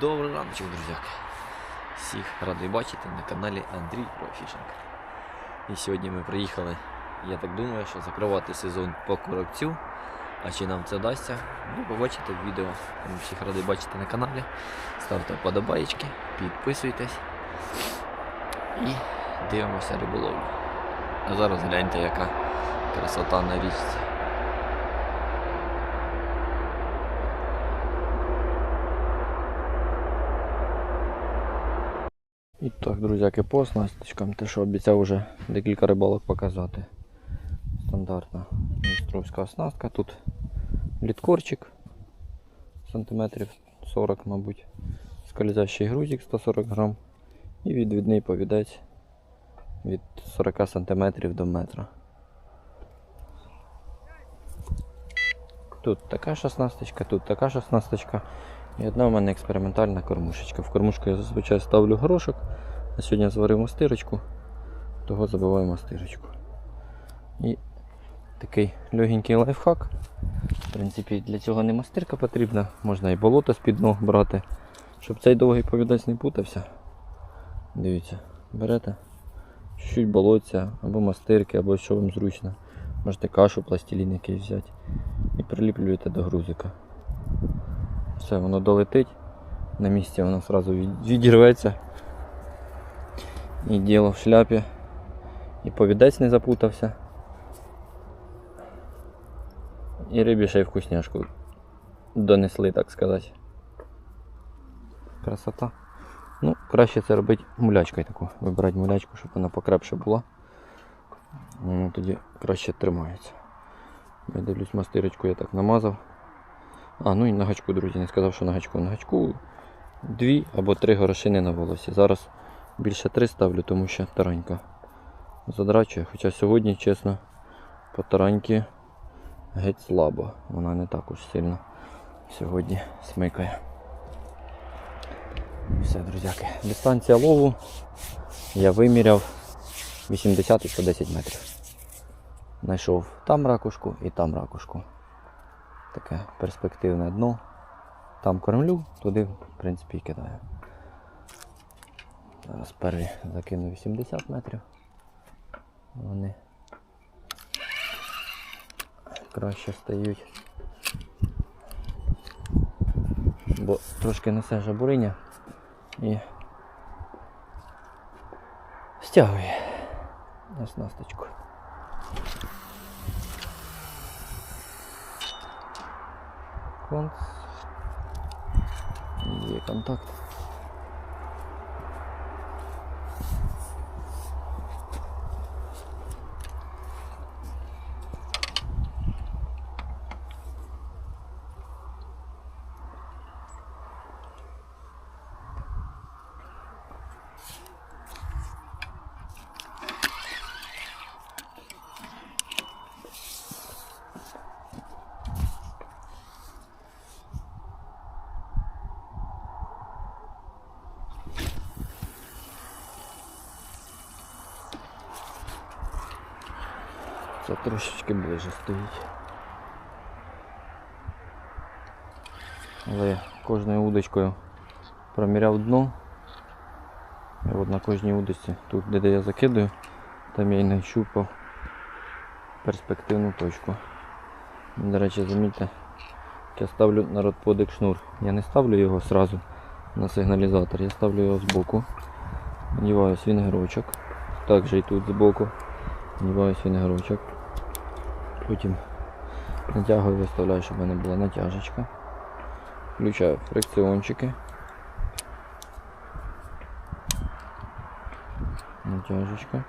Добрий раночок, друзяки. Всіх радий бачити на каналі Андрій Профішинг. І сьогодні ми приїхали, я так думаю, що закривати сезон по коробцю. А чи нам це вдасться, ви побачите в відео. Тому всіх радий бачити на каналі. Ставте вподобаєчки, підписуйтесь і дивимося риболовлю. А зараз гляньте, яка красота на річці. І так, друзяки, по оснасточкам, те, що обіцяв уже декілька рибалок показати. Стандартна містровська оснастка. Тут літкорчик сантиметрів 40, мабуть. Скользящий грузик 140 грам і відвідний повідець від 40 сантиметрів до метра. Тут така шостнасточка, тут така шостнасточка. І одна у мене експериментальна кормушечка. В кормушку я зазвичай ставлю горошок, а сьогодні зварив мастирочку, того забиваю мастирочку. І такий легенький лайфхак. В принципі, для цього не мастирка потрібна, можна і болото з-під ног брати. Щоб цей довгий повідець не путався. Дивіться, берете чуть болотця або мастирки, або що вам зручно. Можете кашу, пластилін якийсь взяти і приліплюєте до грузика. Все, воно долетить, на місці воно одразу відірветься. І діло в шляпі. І повідець не запутався. І рибі ще й вкусняшку донесли, так сказати. Красота. Ну, краще це робити мулячкою таку. Вибирати мулячку, щоб вона покрепше була. Воно тоді краще тримається. Я дивлюсь, мастирочку я так намазав. А, ну і на гачку, друзі, не сказав, що на гачку. На гачку дві або три горошини на волосі. Зараз більше три ставлю, тому що таранька задрачує. Хоча сьогодні, чесно, по тараньки геть слабо. Вона не так уж сильно сьогодні смикає. Все, друзяки. Дистанція лову я виміряв 80 і 110 метрів. Знайшов там ракушку і там ракушку таке перспективне дно. Там кормлю, туди, в принципі, і кидаю. Зараз перший закину 80 метрів. Вони краще стають. Бо трошки несе жабуриня і стягує оснасточку. Кланц. Є контакт. Це трошечки ближче стоїть. Але я кожною удочкою проміряв дно. І от на кожній удочці, тут де, я закидаю, там я і нащупав перспективну точку. До речі, замітьте, я ставлю на родподик шнур. Я не ставлю його одразу на сигналізатор, я ставлю його збоку. Надіваю свінгерочок. Також і тут збоку. Надіваю свінгерочок. Потім натягую, виставляю, щоб в мене була натяжечка. Включаю фрикціончики. Натяжечка.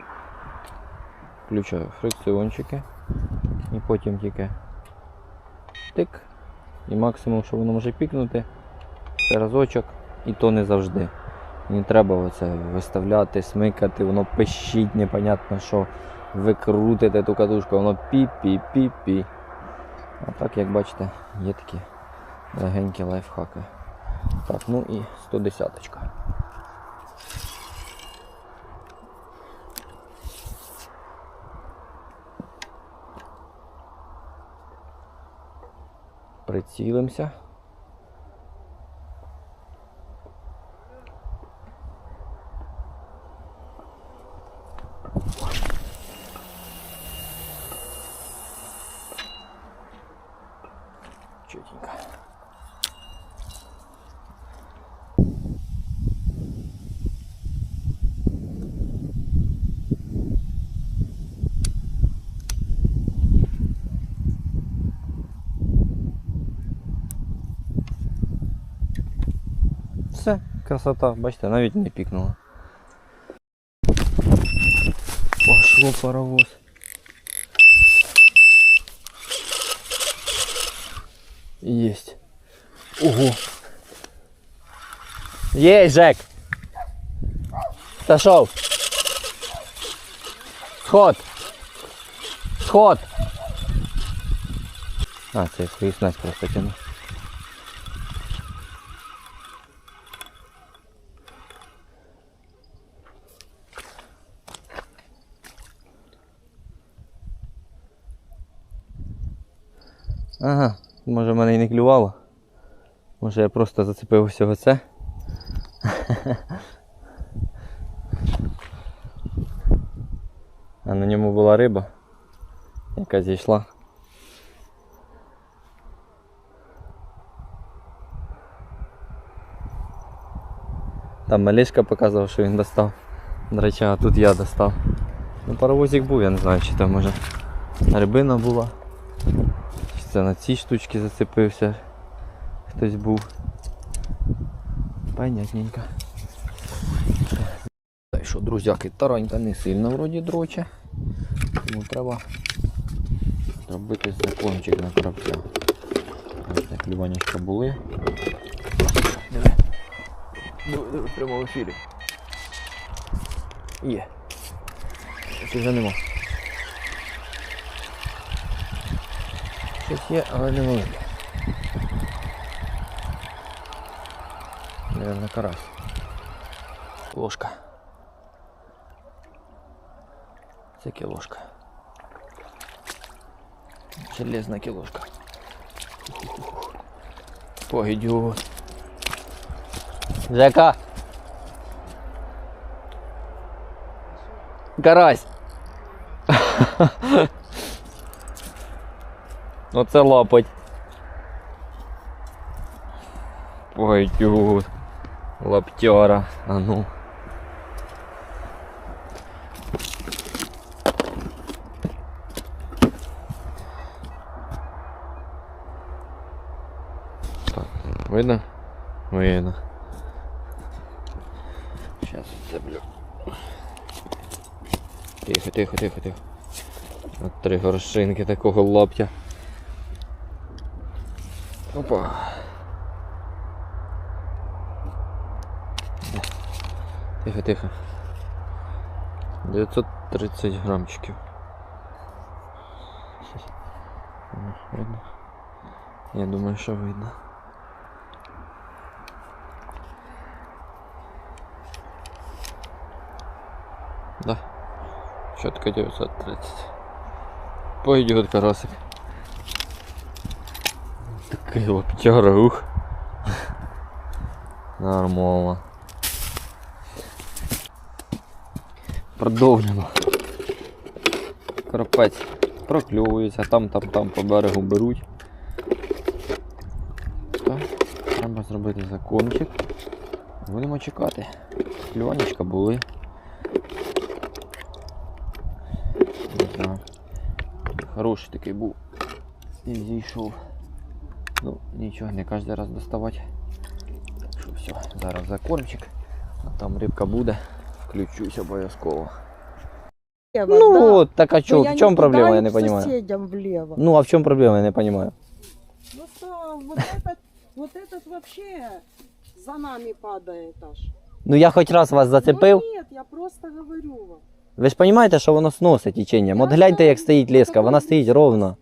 Включаю фрикціончики. І потім тільки тик. І максимум, що воно може пікнути, це разочок, і то не завжди. Не треба оце виставляти, смикати, воно пищить, непонятно що. Ви крутите ту катушку, воно пі-пі-пі-пі. А так, як бачите, є такі легенькі лайфхаки. Так, ну і 110 -очка. Прицілимося. Чотенько. Все, красота, бачите, навіть не пікнула. Пошло паровоз. Есть. Ого. Есть, Жек. Сошел. Сход. Сход. А, це свою снасть просто тяну. Може мене і не клювало. Може я просто зацепив усього це. А на ньому була риба, яка зійшла. Там Малішка показував, що він достав. До речі, а тут я достав. Ну паровозик був, я не знаю, чи там може рибина була. Це на цій штучці зацепився. Хтось був. Понятненько. Та й що, друзяки, таранька не сильно вроді дроче. Тому треба зробити закончик на коробця. Ось так клюванечка були. Диви. Диви, диви, в ефірі. Є. Чи вже нема. Щось є, але не велике. Наверно, карась. Ложка. Це кілошка. Железна кілошка. Пойдет. Жека. Карась. Оце лапать. Пойдет. Лаптяра. А ну. Видно? Видно. Сейчас цеплю. Тихо, тихо, тихо, тихо. Три горшинки такого лаптя. Опа. Тихо, тихо. 930 грамчиків. Видно? Я думаю, що видно. Да. Четко 930. Пойдет карасик. Такий лоптяра, ух. Нормально. Продовжимо. Карпець прокльовується, там, там, там по берегу беруть. Так, треба зробити закончик. Будемо чекати. Клюванечка були. Знаю. Хороший такий був. І зійшов. Ну, нічого, не кожен раз доставати. Так що все, зараз закончик. А там рибка буде. Включусь обов'язково. Влево, Ну, да. вот, так а Но чё, я в чем не проблема, я кидаю не к понимаю. соседям влево. Ну, а в чем проблема, я не понимаю. Ну что, вот этот, вот этот вообще за нами падает аж. Ну я хоч раз вас зацепив. Ну нет, я просто говорю вам. Ви ж розумієте, що воно сносить теченням. Я От гляньте, знаю, як стоїть ну, леска, вона такого стоїть не ровно.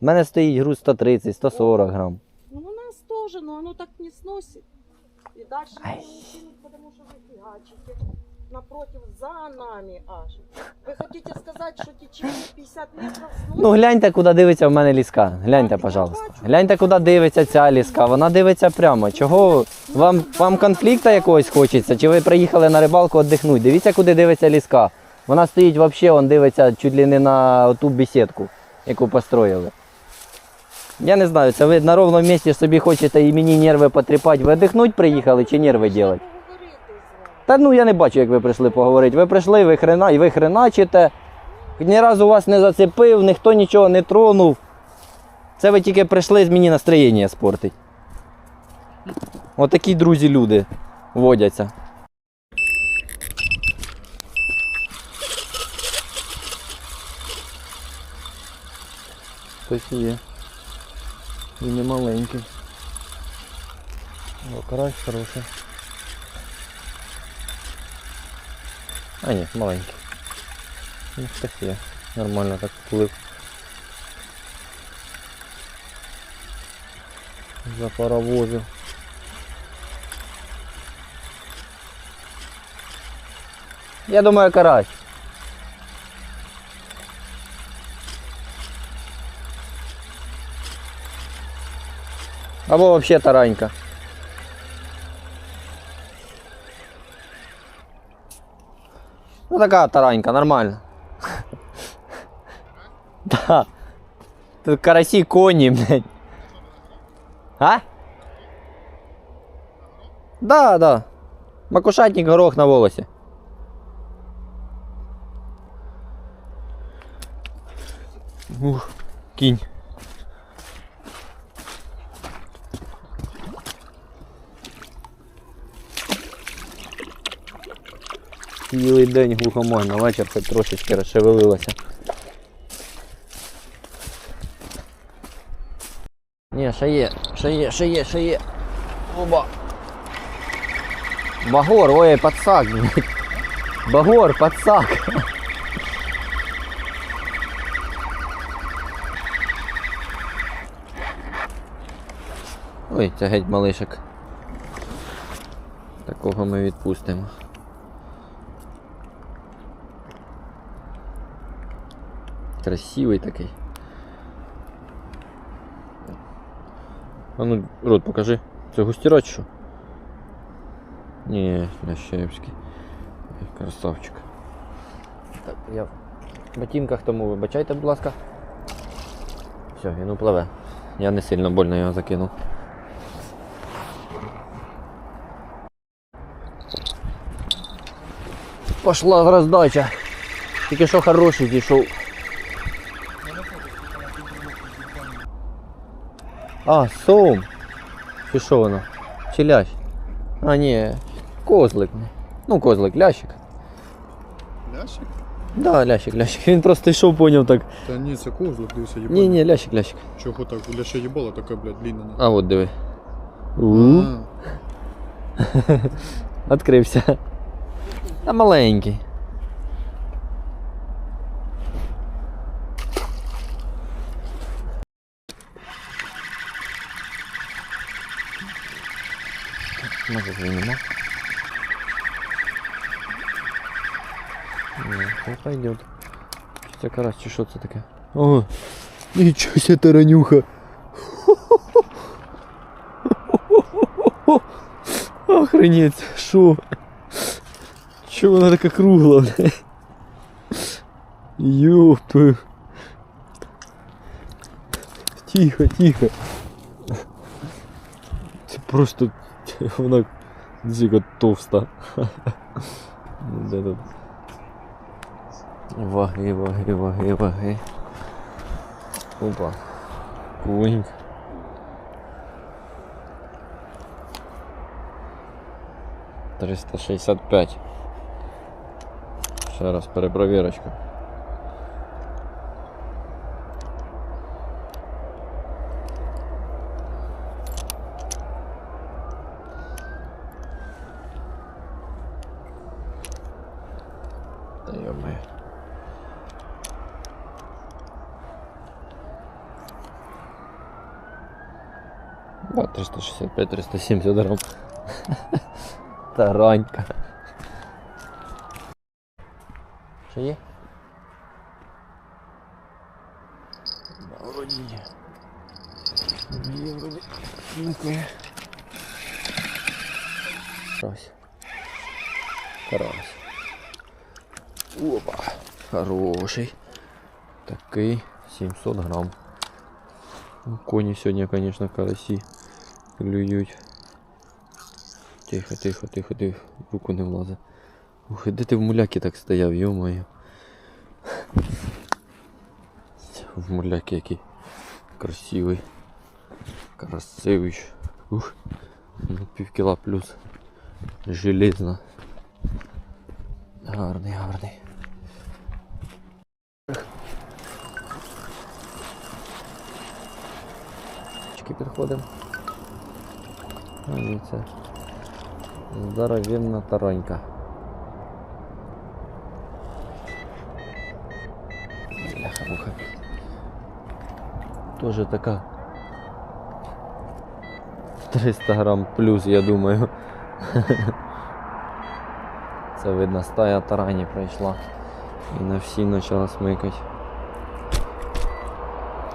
У мене стоїть груз 130, 140 грам. Ну у нас тоже, но оно так не сносит. И дальше Ай. потому что вы фигачите напротив за нами аж. Вы хотите сказать, что течение 50 метров сносит? Ну гляньте, куди дивиться в мене ліска. Гляньте, Так, я пожалуйста. бачу. Гляньте, куди дивиться ця ліска. Вона дивиться прямо. Чого вам, вам конфлікта якогось хочеться? Чи ви приїхали на рибалку віддихнути? Дивіться, куди дивиться ліска. Вона стоїть взагалі, он дивиться чуть ли не на ту бесідку, яку построїли. Я не знаю, це ви на ровному місці собі хочете і мені нерви потріпати. Ви дихнуть приїхали чи нерви вами. Та ну я не бачу, як ви прийшли поговорити. Ви прийшли, ви хрена, і ви хреначите. Ні разу вас не зацепив, ніхто нічого не тронув. Це ви тільки прийшли з мені настроєння спортить. Отакі друзі люди водяться. Хтось є. І не маленький. О, карась хороший. А ні, маленький. Ну, хтось є. Нормально так плив. За паровозив. Я думаю, карась. Або вообще таранька. Ну така таранька, нормально. Да. Тут карасі коні, блядь. А? Да, да. Макушатник горох на волосі. Ух, кінь. Цілий день глухомой, на вечір хоч трошечки розшевелилося. Ні, ще є, ще є, ще є, ще є. Оба. Багор, ой, подсак, блядь. Багор, подсак. Ой, це геть малишик. Такого ми відпустимо. Красивий такий. А ну, рот покажи. Це густірач що? Ні, Лящаєвський. Красавчик. Так, я в ботинках тому вибачайте, будь ласка. Все, він upливе. Я не сильно больно його закинув. Пошла роздача. Тільки що хороший дійшов. А, сом. Чи що воно? Чи лящ? А, ні, козлик. Ну, козлик, лящик. Лящик? Да, лящик, лящик. Він просто йшов, поняв так. Та ні, це козлик, дивися, їбать. Ні, ні, лящик, лящик. Чого так? Ляще їбало таке, блядь, длинне. А от диви. У, А, Та маленький. Може звінемо. Ні, не пойдет. Чи це карась, чи що це таке? О, нічого себе таранюха. Охренеть, шо? Чё она такая круглая, блядь? Ёб твою. Тихо, тихо. Це просто вона дико товста. Ваги, ваги, ваги, ваги. Опа. Кунь. Триста шістдесят п'ять. Ще раз перепровірочка. 365-370 грам. Таранька. Що є? Да, вроді є. Є вроді. Дякую. Карась. Карась. Опа. Хороший. Такий 700 грам. Ну, Коні сьогодні, звісно, карасі Клюють. Тихо, тихо, тихо, тихо, руку не влазить. Ух, де ти в муляки так стояв, йо-моє. В муляки який красивий. Красивий. Ух. Ну, пів кіла плюс. Железно. Гарний, гарний. Підходимо. Дивіться. Здоровенна таранька. Бляха-муха. Тоже така 300 грам плюс, я думаю. Це видно, стая тарані пройшла. І на всі почала смикати.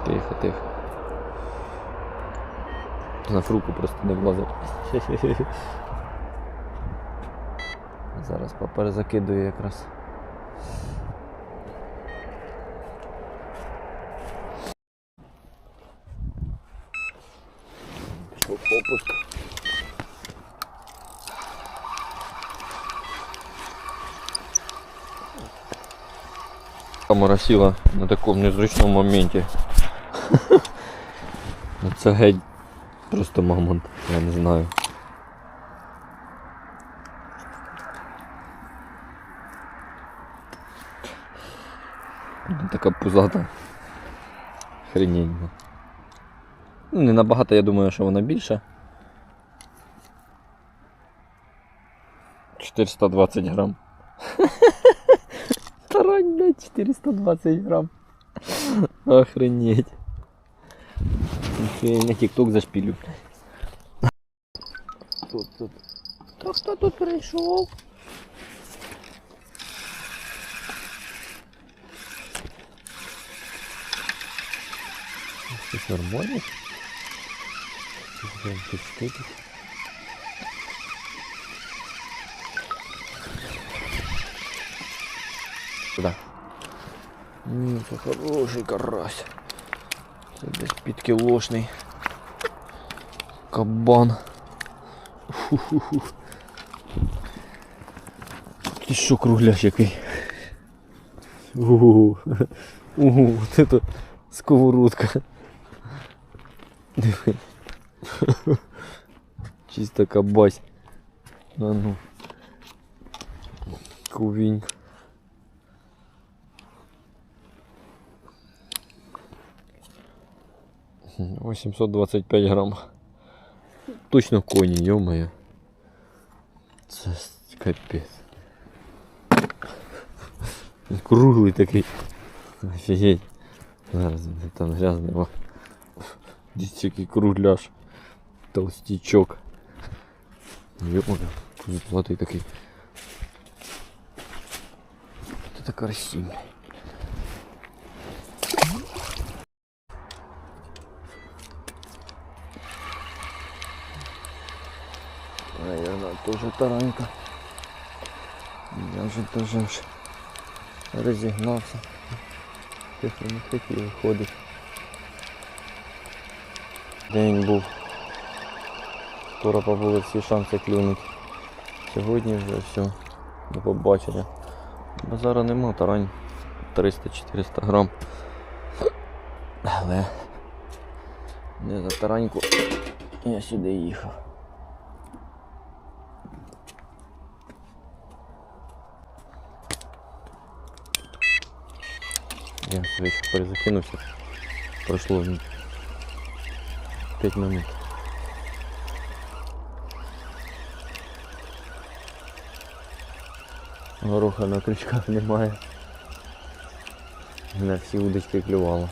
Тихо, тихо. На руку просто не влазить. Зараз поперезакидую якраз. Пішов попуск. Камера сіла на такому незручному моменті. Ну, Це геть просто мамонт, я не знаю. Така пузата. Хренень. ну. Ну, не набагато, я думаю, що вона більша. 420 грам. Тарань, блядь, 420 грам. Охренеть. Я на тік-ток зашпілю. Тут, тут. То хто тут прийшов? Щось нормально? Прям тут штуки. Сюда. М, Це хороший карась. Це десь підкілошний. Кабан. Фу-ху-ху. Ти що кругляш який? Угу. Угу, от это сковородка. Диви. Чисто кабась. А ну. Кувінька. 825 грам. Точно коні, ё-моё. Це с- капець. Круглий такий. Офігеть. Зараз мене там грязний. о. Дивіться, який кругляш. Толстячок. Ё-моё. Золотий такий. Це красивий. Наверное, Тоже таранька. Я вже дуже ж розігнався. Тихо не хотів виходити. День був. Скоро по вулиці шанси клюнуть. Сьогодні вже все. До побачення. Базара нема, тарань 300-400 грам. Але не за тараньку я сюди їхав. Я швидше перезакинувся. Пройшло 5 минут. Гороха на крючках немає. На всі удочки клювало.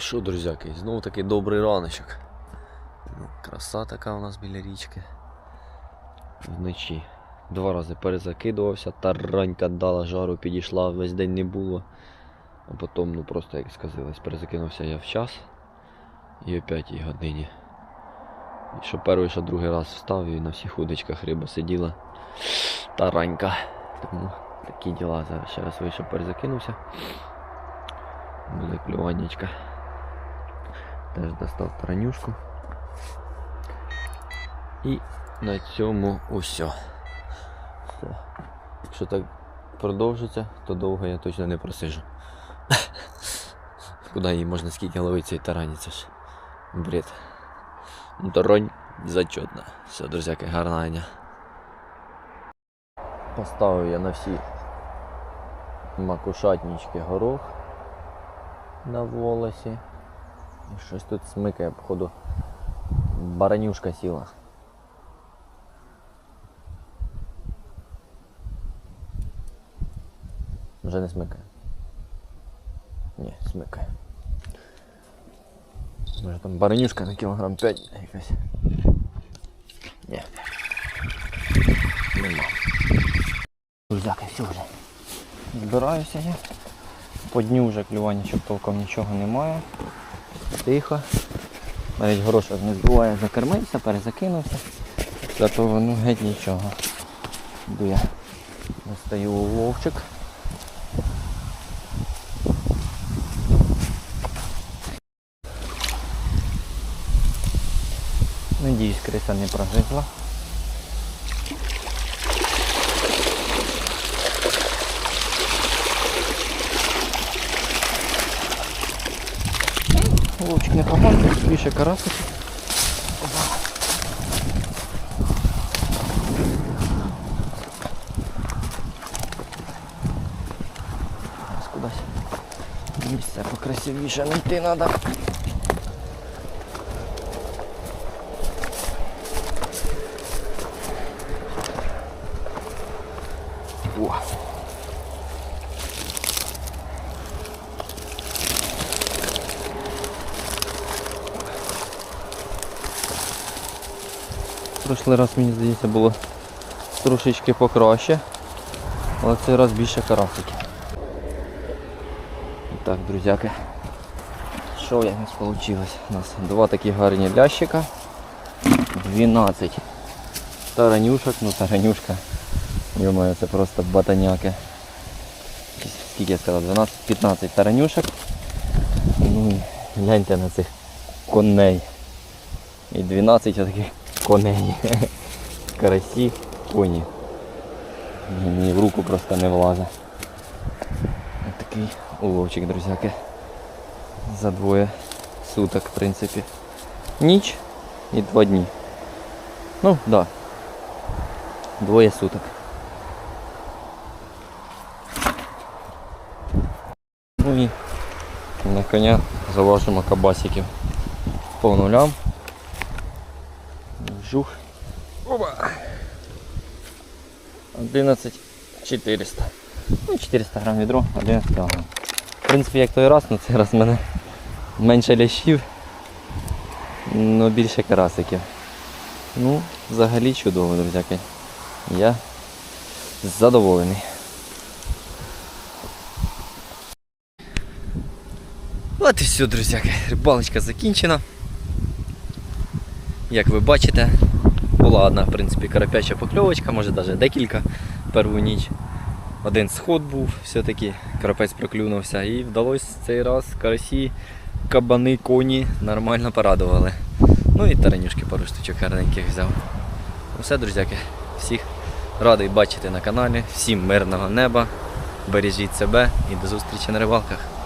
Що, друзяки, знову такий добрий раночок. Ну, краса така у нас біля річки. Вночі. Два рази перезакидувався, таранька дала жару, підійшла, весь день не було. А потім, ну просто як сказалось, перезакинувся я в час і о 5 годині. І що перший, що другий раз встав і на всіх удочках риба сиділа. Таранька. Тому такі діла. Зараз ще раз вийшов, перезакинувся. Буде клюваннячка. Теж достав таранюшку. І на цьому усе. Все. Якщо так продовжиться, то довго я точно не просижу. Куди її можна скільки ловити цей тарані, це ж бред. Ну, Таронь зачетна. Все, друзяки, гарна. Поставив я на всі макушатнички горох на волосі. Щось тут смикає, походу. Баранюшка сіла. Вже не смикає. Ні, смикає. Може там баранюшка на кілограм 5 якась. Ні. Нема. Друзяки, все вже. Збираюся я. По дню вже клювання, щоб толком нічого немає. Тихо. Навіть горошок не збиває, закормився, перезакинувся. Зато ну геть нічого. Йду я достаю вовчик. Надіюсь, криса не прогризла. Непоганий, більше карасик. Зараз кудись місце покрасивіше знайти треба. О. Прошлий раз, мені здається, було трошечки покраще, але цей раз більше карасиків. І Так, друзяки, що у нас вийшло? У нас два такі гарні лящика, 12 таранюшок, ну таранюшка, Йомаю, це просто батаняки. Скільки я сказав, 12-15 таранюшок. Ну, і гляньте на цих коней. І 12 таких коней. Карасі, коні. Мені в руку просто не влазить. Ось такий уловчик, друзяки. За двоє суток, в принципі. Ніч і два дні. Ну, так. Да. Двоє суток. Ну і на коня заважимо кабасиків по нулям. Жух. Оба. 11 400. Ну, 400 грам відро, 11 кг. В принципі, як той раз, але цей раз в мене менше лящів, але більше карасиків. Ну, взагалі чудово, друзяки. Я задоволений. От і все, друзяки. Рибалочка закінчена. Як ви бачите, була одна, в принципі, карапяча покльовочка, може навіть декілька перву ніч. Один сход був, все-таки карапець проклюнувся і вдалося цей раз карасі, кабани, коні нормально порадували. Ну і таранюшки пару штучок гарненьких взяв. Ну Все, друзяки, всіх радий бачити на каналі. Всім мирного неба, бережіть себе і до зустрічі на рибалках.